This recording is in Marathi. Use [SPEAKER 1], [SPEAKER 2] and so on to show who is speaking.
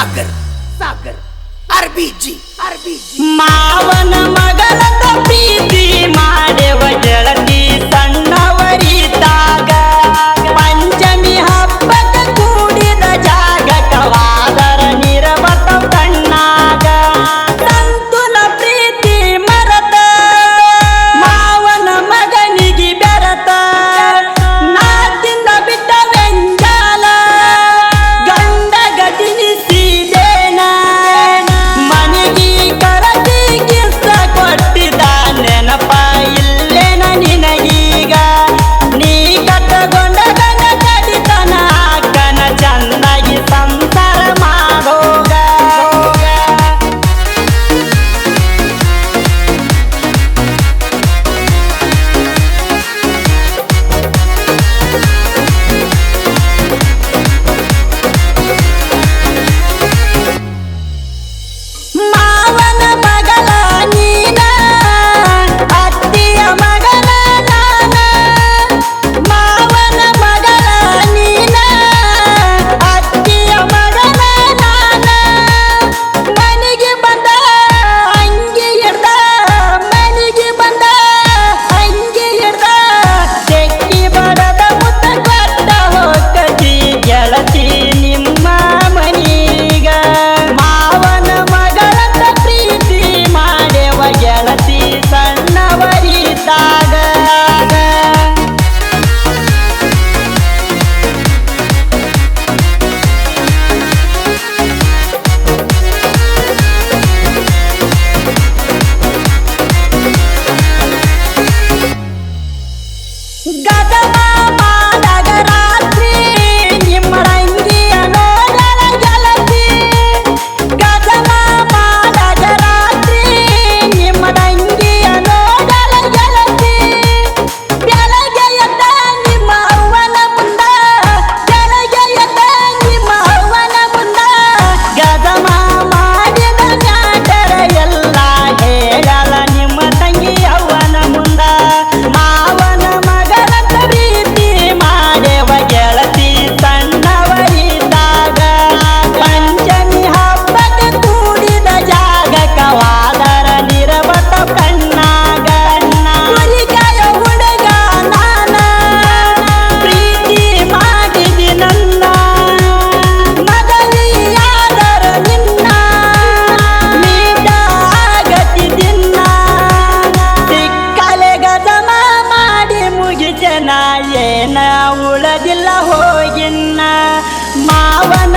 [SPEAKER 1] सागर सागर. आरबीजी आरबीजी
[SPEAKER 2] मावन मगर ಏನ ಉಳದಿಲ್ಲ ಹೋಗಿನ್ನ ಮಾವನ